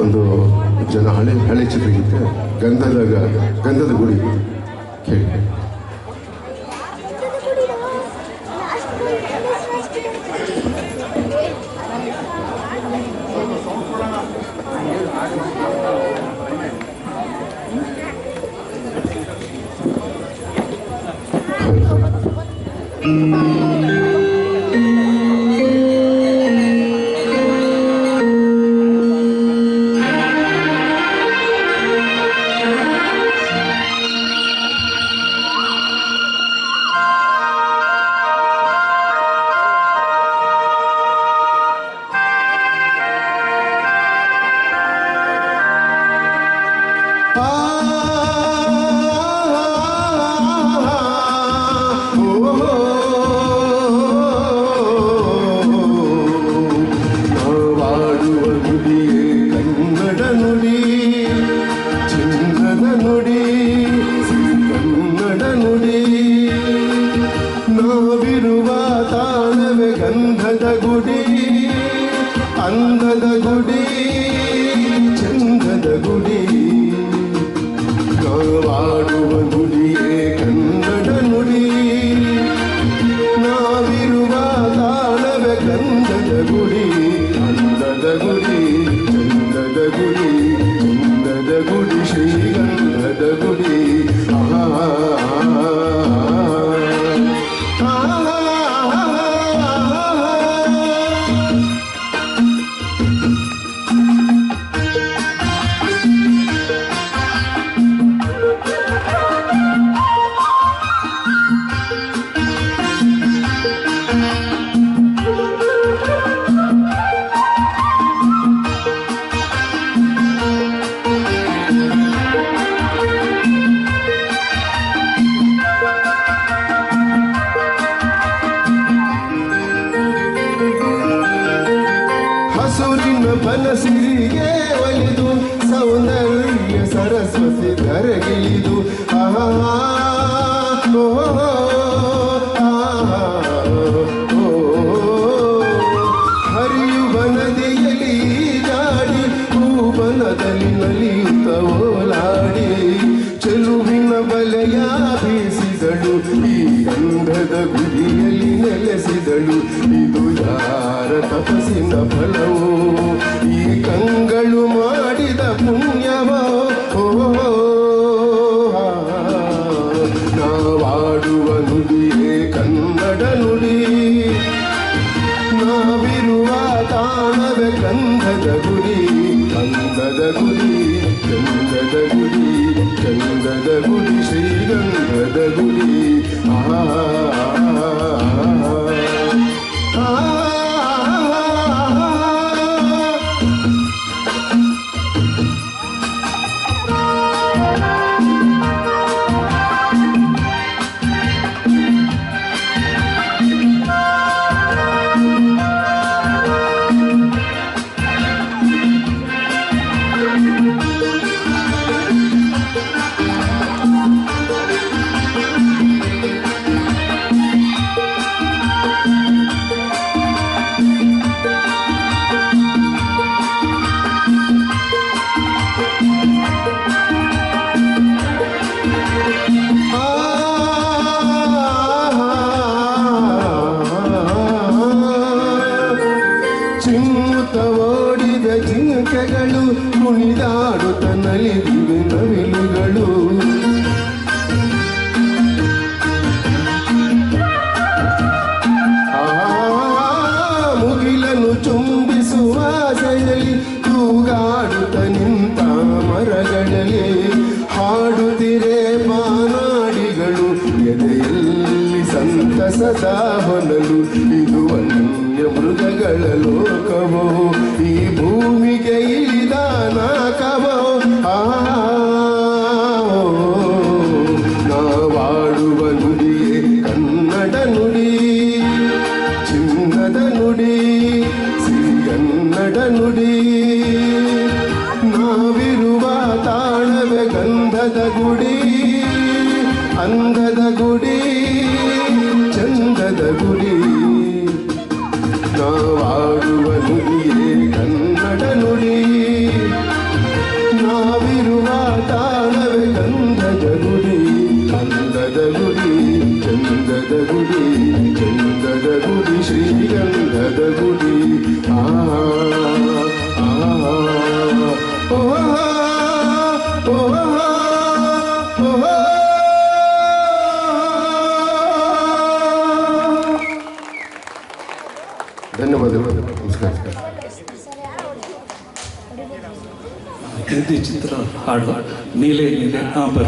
ಒಂದು ಜನ ಹಳೆ ಹಳೆ ಚಿತ್ರಗೀತೆ ಗಂಧದ ಗಂಧದ ಗುಡಿ. ಕೇಳಿ. ನಾವಾಡುವ ಅಂದದ ಗುಡಿ ಚಂದದ ಗುಡಿ ನಾವಾಡುವ ನುಡಿಯೇ ಬನಸಿರಿಗೆ ಒಲಿದು ಸೌಂದರ್ಯ ಸರಸ್ವತಿ ಗಂಧದ ಗುಡಿಯಲ್ಲಿ ನೆಲೆಸಿದಳು. ಇದು ಯಾರ ತಪಸ್ಸಿನ ಫಲವು? ಈ ಕಂಗಳು ಮಾಡಿದ ಪುಣ್ಯವೋ? ನಾವಾಡುವ ನುಡಿಯೇ ಕನ್ನಡ ನುಡಿ. ನಾವಿರುವ ತಾಣವೇ ಗಂಧದ ಗುಡಿ. ಗಂಧದ ಗುಡಿ ಗಂಧದ ಗುಡಿ ಗಂಧದ ಗುಡಿ. ಶ್ರೀಗಂಧದ ಗುಡಿ ಕುಣಿದಾಡುತ್ತ ನಲಿದಿವೆ ನವಿಲುಗಳು ಮುಗಿಲನ್ನು ಚುಂಬಿಸುವ ಆಸೆಯಲ್ಲಿ ತೂಗಾಡುತ್ತ ನಿಂತ ಮರಗಳಲ್ಲಿ ಹಾಡುತ್ತಿರೆ ಮಾನಾಡಿಗಳು. ಎದೆಯಲ್ಲಿ ಸಂತಸದ ಹೊನಲು ಇದು ಅನ್ಯ ಮೃಗಗಳ ಲೋಕವೋ? ಈ ಭೂಮಿಗೆ ನುಡಿ ನಾವಿರುವ ತಾಣವೆ ಗಂಧದ ಗುಡಿ ಅಂಧದ ಗುಡಿ, ಚಂದದ ಗುಡಿ. ನಾವಾಡುವ ನುಡಿಯೇ ಕನ್ನಡ ನುಡಿ. ನಾವಿರುವ ತಾಣವೆ ಗಂಧದ ಗುಡಿ ಅಂಧದ ಗುಡಿ, ಚಂದದ ಗುಡಿ ಚಂದದ ಗುಡಿ, ಶ್ರೀಗಂಧದ ಗುಡಿ. ಆ धन्यवाद नमस्कार। चित्र हाड़ नीले नीले हाँ पर,